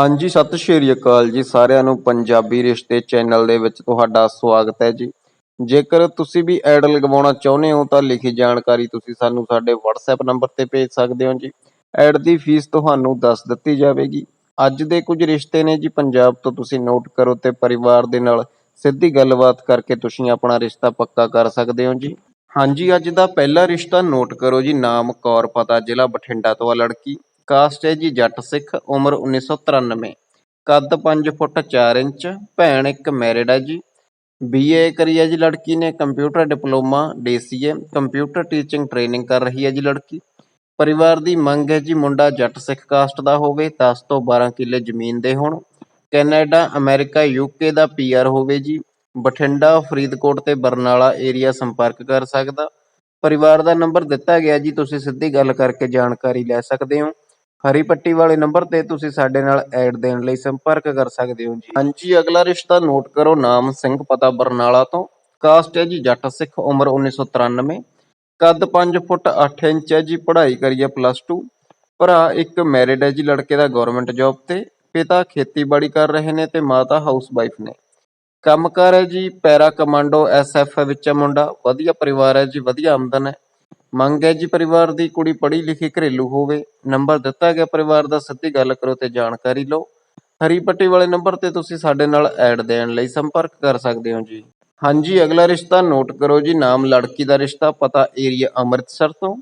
ਹਾਂਜੀ, ਸਤਿ ਸ਼੍ਰੀ ਅਕਾਲ ਜੀ ਸਾਰਿਆਂ ਨੂੰ ਪੰਜਾਬੀ ਰਿਸ਼ਤੇ ਚੈਨਲ ਦੇ ਵਿੱਚ ਤੁਹਾਡਾ ਸਵਾਗਤ ਹੈ ਜੀ। ਜੇਕਰ ਤੁਸੀਂ ਵੀ ਐਡ ਲਗਵਾਉਣਾ ਚਾਹੁੰਦੇ ਹੋ ਤਾਂ ਲਿਖੀ ਜਾਣਕਾਰੀ ਤੁਸੀਂ ਸਾਨੂੰ ਸਾਡੇ WhatsApp ਨੰਬਰ ਤੇ ਭੇਜ ਸਕਦੇ ਹੋ ਜੀ। ਐਡ ਦੀ ਫੀਸ ਤੁਹਾਨੂੰ ਦੱਸ ਦਿੱਤੀ ਜਾਵੇਗੀ। ਅੱਜ ਦੇ ਕੁਝ ਰਿਸ਼ਤੇ ਨੇ ਜੀ, ਪੰਜਾਬ ਤੋਂ ਤੁਸੀਂ ਨੋਟ ਕਰੋ ਤੇ ਪਰਿਵਾਰ ਦੇ ਨਾਲ ਸਿੱਧੀ ਗੱਲਬਾਤ ਕਰਕੇ ਤੁਸੀਂ ਆਪਣਾ ਰਿਸ਼ਤਾ ਪੱਕਾ ਕਰ ਸਕਦੇ ਹੋ ਜੀ। ਹਾਂਜੀ, ਅੱਜ ਦਾ ਪਹਿਲਾ ਰਿਸ਼ਤਾ ਨੋਟ ਕਰੋ ਜੀ, ਨਾਮ ਕੌਰ, ਪਤਾ ਜ਼ਿਲ੍ਹਾ ਬਠਿੰਡਾ ਤੋਂ ਆ ਲੜਕੀ। ਕਾਸਟ ਹੈ ਜੀ ਜੱਟ ਸਿੱਖ, ਉਮਰ 1993 ਕੱਦ 5 ਫੁੱਟ 4 ਇੰਚ, ਭੈਣ ਇੱਕ ਮੈਰਿਡ ਹੈ ਜੀ। ਬੀਏ ਕਰੀ ਹੈ ਜੀ ਲੜਕੀ ਨੇ computer diploma DCA computer teaching training ਕਰ ਰਹੀ ਹੈ ਜੀ ਲੜਕੀ। ਪਰਿਵਾਰ ਦੀ ਮੰਗ ਹੈ ਜੀ ਮੁੰਡਾ ਜੱਟ ਸਿੱਖ ਕਾਸਟ ਦਾ ਹੋਵੇ 10 ਤੋਂ 12 ਕਿੱਲੇ ਜ਼ਮੀਨ ਦੇ ਹੋਣ। ਕੈਨੇਡਾ, ਅਮਰੀਕਾ ਯੂਕੇ ਦਾ ਪੀਆਰ ਹੋਵੇ ਜੀ। ਬਠਿੰਡਾ, ਫਰੀਦਕੋਟ ਤੇ ਬਰਨਾਲਾ ਏਰੀਆ ਸੰਪਰਕ ਕਰ ਸਕਦਾ। ਪਰਿਵਾਰ ਦਾ ਨੰਬਰ ਦਿੱਤਾ ਗਿਆ ਜੀ, ਤੁਸੀਂ ਸਿੱਧੀ ਗੱਲ ਕਰਕੇ ਜਾਣਕਾਰੀ ਲੈ ਸਕਦੇ ਹੋ। ਹਰੀ ਪੱਟੀ ਵਾਲੇ ਨੰਬਰ ਤੇ ਤੁਸੀਂ ਸਾਡੇ ਨਾਲ ਐਡ ਦੇਣ ਲਈ ਸੰਪਰਕ ਕਰ ਸਕਦੇ ਹੋ ਜੀ। ਹਾਂਜੀ, ਅਗਲਾ ਰਿਸ਼ਤਾ ਨੋਟ ਕਰੋ ਨਾਮ ਸਿੰਘ ਪਤਾ ਬਰਨਾਲਾ ਤੋਂ। ਕਾਸਟ ਹੈ ਜੀ ਜੱਟ ਸਿੱਖ, ਉਮਰ 1993 ਕੱਦ 5 ਫੁੱਟ 8 ਇੰਚ ਹੈ ਜੀ, ਪੜ੍ਹਾਈ ਕਰੀ ਹੈ ਪਲੱਸ 2 ਭਰਾ ਇੱਕ ਮੈਰਿਡ ਹੈ ਜੀ, ਲੜਕੇ ਦਾ ਗਵਰਨਮੈਂਟ ਜੌਬ ਤੇ। ਪਿਤਾ ਖੇਤੀਬਾੜੀ ਕਰ ਰਹੇ ਨੇ ਤੇ ਮਾਤਾ ਹਾਊਸ ਵਾਈਫ ਨੇ। ਕੰਮਕਾਰ ਹੈ ਜੀ, ਪੈਰਾ ਕਮਾਂਡੋ ਐਸਐਫ ਵਿੱਚ ਮੁੰਡਾ। ਵਧੀਆ ਪਰਿਵਾਰ ਹੈ ਜੀ, ਵਧੀਆ ਆਮਦਨ ਹੈ। ਮੰਗ ਹੈ ਜੀ ਪਰਿਵਾਰ ਦੀ ਕੁੜੀ ਪੜ੍ਹੀ ਲਿਖੀ ਘਰੇਲੂ ਹੋਵੇ, ਨੰਬਰ ਦਿੱਤਾ ਗਿਆ ਪਰਿਵਾਰ ਦਾ, ਸਿੱਧੀ ਗੱਲ ਕਰੋ ਤੇ ਜਾਣਕਾਰੀ ਲਓ। ਹਰੀ ਪੱਟੀ ਵਾਲੇ ਨੰਬਰ ਤੇ ਤੁਸੀਂ ਸਾਡੇ ਨਾਲ ਐਡ ਦੇਣ ਲਈ ਸੰਪਰਕ ਕਰ ਸਕਦੇ ਹੋ ਜੀ। ਹਾਂਜੀ, ਅਗਲਾ ਰਿਸ਼ਤਾ ਨੋਟ ਕਰੋ ਜੀ, ਨਾਮ ਲੜਕੀ ਦਾ ਰਿਸ਼ਤਾ, ਪਤਾ ਏਰੀਆ ਅੰਮ੍ਰਿਤਸਰ ਤੋਂ।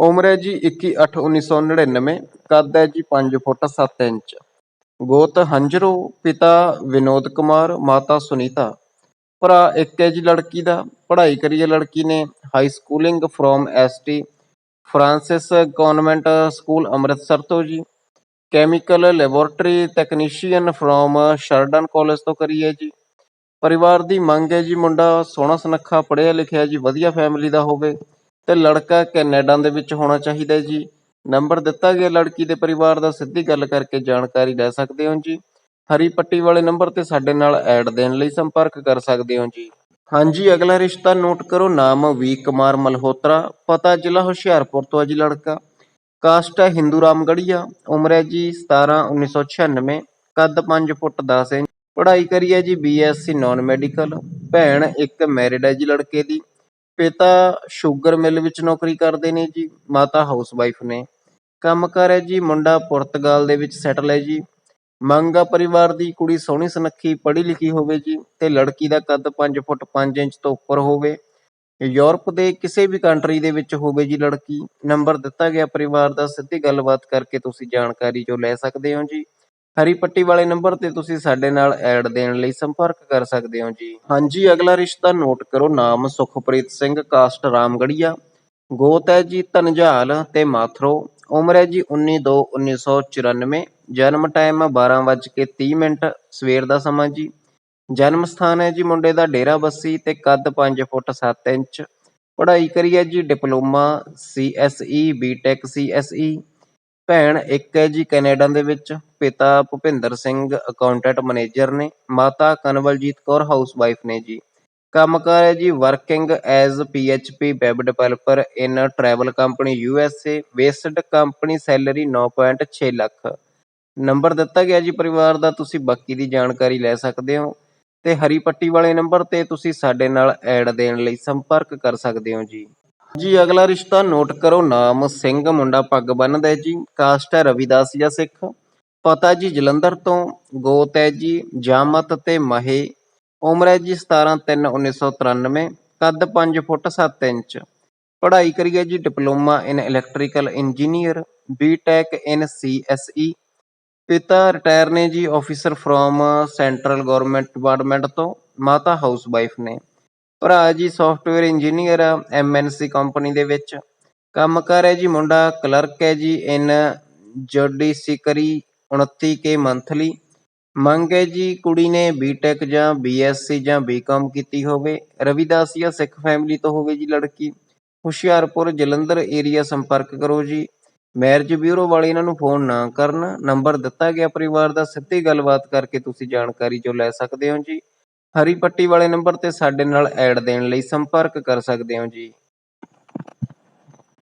ਉਮਰ ਹੈ ਜੀ 21/8/1999 ਕੱਦ ਹੈ ਜੀ 5 ਫੁੱਟ 7 ਇੰਚ। ਗੋਤ ਹੰਜਰੋ, ਪਿਤਾ ਵਿਨੋਦ ਕੁਮਾਰ, ਮਾਤਾ ਸੁਨੀਤਾ। ਭਰਾ, ਇੱਕ ਹੈ ਜੀ ਲੜਕੀ ਦਾ, ਪੜ੍ਹਾਈ ਕਰੀ ਹੈ ਲੜਕੀ ਨੇ high schooling from ST Francis convent school Amritsar ਤੋਂ ਜੀ। Chemical laboratory technician from Sheridan college ਤੋਂ ਕਰੀ ਹੈ ਜੀ। ਪਰਿਵਾਰ ਦੀ ਮੰਗ ਹੈ ਜੀ, ਮੁੰਡਾ ਸੋਹਣਾ ਸੁਨੱਖਾ ਪੜ੍ਹਿਆ ਲਿਖਿਆ ਜੀ, ਵਧੀਆ ਫੈਮਿਲੀ ਦਾ ਹੋਵੇ ਤੇ ਲੜਕਾ ਕੈਨੇਡਾ ਦੇ ਵਿੱਚ ਹੋਣਾ ਚਾਹੀਦਾ ਜੀ। ਨੰਬਰ ਦਿੱਤਾ ਗਿਆ ਲੜਕੀ ਦੇ ਪਰਿਵਾਰ ਦਾ, ਸਿੱਧੀ ਗੱਲ ਕਰਕੇ ਜਾਣਕਾਰੀ ਲੈ ਸਕਦੇ ਹੋ ਜੀ। ਹਰੀ ਪੱਟੀ ਵਾਲੇ ਨੰਬਰ ਤੇ ਸਾਡੇ ਨਾਲ ਐਡ ਦੇਣ ਲਈ ਸੰਪਰਕ ਕਰ ਸਕਦੇ ਹੋ ਜੀ। ਹਾਂਜੀ, ਅਗਲਾ ਰਿਸ਼ਤਾ ਨੋਟ ਕਰੋ, ਨਾਮ ਵੀ ਕੁਮਾਰ ਮਲਹੋਤਰਾ, ਪਤਾ ਜ਼ਿਲ੍ਹਾ ਹੁਸ਼ਿਆਰਪੁਰ ਤੋਂ ਹੈ ਜੀ ਲੜਕਾ। ਕਾਸਟ ਹੈ ਹਿੰਦੂ ਰਾਮ ਗੜੀਆ ਉਮਰ ਹੈ ਜੀ 17 1996 ਕੱਦ 5 ਫੁੱਟ 10 ਇੰਚ। ਪੜ੍ਹਾਈ ਕਰੀ ਹੈ ਜੀ ਬੀਐਸਸੀ ਨਾਨ ਮੈਡੀਕਲ, ਭੈਣ ਇੱਕ ਮੈਰਿਡ ਹੈ ਜੀ ਲੜਕੇ ਦੀ। ਪਿਤਾ ਸ਼ੂਗਰ ਮਿਲ ਵਿੱਚ ਨੌਕਰੀ ਕਰਦੇ ਨੇ ਜੀ, ਮਾਤਾ ਹਾਊਸ ਵਾਈਫ ਨੇ ਕੰਮਕਾਰ ਹੈ ਜੀ ਮੁੰਡਾ ਪੁਰਤਗਾਲ ਦੇ ਵਿੱਚ ਸੈਟਲ ਹੈ ਜੀ। ਮੰਗ ਆ ਪਰਿਵਾਰ ਦੀ, ਕੁੜੀ ਸੋਹਣੀ ਸੁਨੱਖੀ, ਪੜ੍ਹੀ ਲਿਖੀ ਹੋਵੇ ਜੀ ਤੇ ਲੜਕੀ ਦਾ ਕੱਦ 5 ਫੁੱਟ 5 ਇੰਚ ਤੋਂ ਉੱਪਰ ਹੋਵੇ। ਯੂਰਪ ਦੇ ਕਿਸੇ ਵੀ ਕੰਟਰੀ ਦੇ ਵਿੱਚ ਹੋਵੇ ਜੀ ਲੜਕੀ, ਨੰਬਰ ਦਿੱਤਾ ਗਿਆ ਪਰਿਵਾਰ ਦਾ, ਸਿੱਧੀ ਗੱਲਬਾਤ ਕਰਕੇ ਤੁਸੀਂ ਜਾਣਕਾਰੀ ਜੋ ਲੈ ਸਕਦੇ ਹੋ ਜੀ। ਹਰੀ ਪੱਟੀ ਵਾਲੇ ਨੰਬਰ ਤੇ ਤੁਸੀਂ ਸਾਡੇ ਨਾਲ ਐਡ ਦੇਣ ਲਈ ਸੰਪਰਕ ਕਰ ਸਕਦੇ ਹੋ ਜੀ। ਹਾਂਜੀ, ਅਗਲਾ ਰਿਸ਼ਤਾ ਨੋਟ ਕਰੋ, ਨਾਮ ਸੁਖਪ੍ਰੀਤ ਸਿੰਘ, ਕਾਸਟ ਰਾਮਗੜੀਆ। ਗੋਤ ਹੈ ਜੀ ਧਨਜਾਲ ਤੇ ਮਾਥਰੋ। ਉਮਰ ਹੈ ਜੀ 19/2/1994 ਜਨਮ ਟਾਈਮ 12:30 ਮਿੰਟ, ਸਵੇਰ ਦਾ ਸਮਾਂ ਜੀ। ਜਨਮ ਸਥਾਨ ਹੈ ਜੀ ਮੁੰਡੇ ਦਾ ਡੇਰਾ ਬੱਸੀ ਤੇ ਕੱਦ 5 ਫੁੱਟ 7 ਇੰਚ। ਪੜ੍ਹਾਈ ਕਰੀ ਹੈ ਜੀ ਡਿਪਲੋਮਾ ਸੀਐਸਈ ਬੀਟੈਕ ਸੀਐਸਈ ਭੈਣ ਇੱਕ ਹੈ ਜੀ ਕੈਨੇਡਾ ਦੇ ਵਿੱਚ। ਪਿਤਾ ਭੁਪਿੰਦਰ ਸਿੰਘ ਅਕਾਊਂਟੈਂਟ ਮੈਨੇਜਰ ਨੇ। ਮਾਤਾ ਕਨਵਲਜੀਤ ਕੌਰ ਹਾਊਸ ਵਾਈਫ ਨੇ ਜੀ। ਕੰਮ ਕਾਰ ਹੈ ਜੀ working as PHP web developer in travel company USA based company salary 9.6 lakh. Number ਦਿੱਤਾ ਗਿਆ ਜੀ ਪਰਿਵਾਰ ਦਾ, ਤੁਸੀਂ ਬਾਕੀ ਦੀ ਜਾਣਕਾਰੀ ਲੈ ਸਕਦੇ ਹੋ। ਤੇ ਹਰੀ ਪੱਟੀ ਵਾਲੇ ਨੰਬਰ ਤੇ ਤੁਸੀਂ ਸਾਡੇ ਨਾਲ ਐਡ ਦੇਣ ਲਈ ਸੰਪਰਕ ਕਰ ਸਕਦੇ ਹੋ ਜੀ। ਜੀ, ਅਗਲਾ ਰਿਸ਼ਤਾ ਨੋਟ ਕਰੋ, ਨਾਮ ਸਿੰਘ, ਮੁੰਡਾ ਪੱਗ ਬੰਨਦਾ ਹੈ ਜੀ। ਕਾਸਟ ਹੈ ਰਵਿਦਾਸ ਜਾਂ ਸਿੱਖ। ਪਤਾ ਜੀ ਜਲੰਧਰ ਤੋਂ, ਗੋਤ ਹੈ ਜੀ, ਜਾਮਤ ਤੇ ਮਹੇ। ਉਮਰ ਹੈ ਜੀ 17/3/1993 ਕੱਦ 5 ਫੁੱਟ 7 ਇੰਚ। ਪੜ੍ਹਾਈ ਕਰੀ ਹੈ ਜੀ diploma in electrical engineer BTech in CSE ਪਿਤਾ ਰਿਟਾਇਰ ਨੇ ਜੀ officer from central government department ਤੋਂ, ਮਾਤਾ ਹਾਊਸ ਵਾਈਫ ਨੇ। ਭਰਾ ਜੀ ਸੌਫਟਵੇਅਰ ਇੰਜੀਨੀਅਰ ਆ ਐਮਐਨਸੀ ਕੰਪਨੀ ਦੇ ਵਿੱਚ। ਕੰਮਕਾਰ ਹੈ ਜੀ ਮੁੰਡਾ ਕਲਰਕ ਹੈ ਜੀ ਇਨ ਜੁਡੀਸ਼ੀਕਰੀ 29 ਕੇ ਮੰਥਲੀ ਮੰਗ ਹੈ ਜੀ ਕੁੜੀ ਨੇ ਬੀਟੈਕ ਜਾਂ ਬੀਐਸਸੀ ਜਾਂ ਬੀਕਾਮ ਕੀਤੀ ਹੋਵੇ। ਰਵਿਦਾਸੀਆ ਸਿੱਖ ਫੈਮਿਲੀ ਤੋਂ ਹੋਵੇ ਜੀ ਲੜਕੀ। ਹੁਸ਼ਿਆਰਪੁਰ, ਜਲੰਧਰ ਏਰੀਆ ਸੰਪਰਕ ਕਰੋ ਜੀ। ਮੈਰਿਜ ਬਿਊਰੋ ਵਾਲੇ ਇਹਨਾਂ ਨੂੰ ਫੋਨ ਨਾ ਕਰਨ। ਨੰਬਰ ਦਿੱਤਾ ਗਿਆ ਪਰਿਵਾਰ ਦਾ। ਸਿੱਧੀ ਗੱਲਬਾਤ ਕਰਕੇ ਤੁਸੀਂ ਜਾਣਕਾਰੀ ਜੋ ਲੈ ਸਕਦੇ ਹੋ ਜੀ। ਹਰੀ ਪੱਟੀ ਵਾਲੇ ਨੰਬਰ ਤੇ ਸਾਡੇ ਨਾਲ ਐਡ ਦੇਣ ਲਈ ਸੰਪਰਕ ਕਰ ਸਕਦੇ ਹੋ ਜੀ।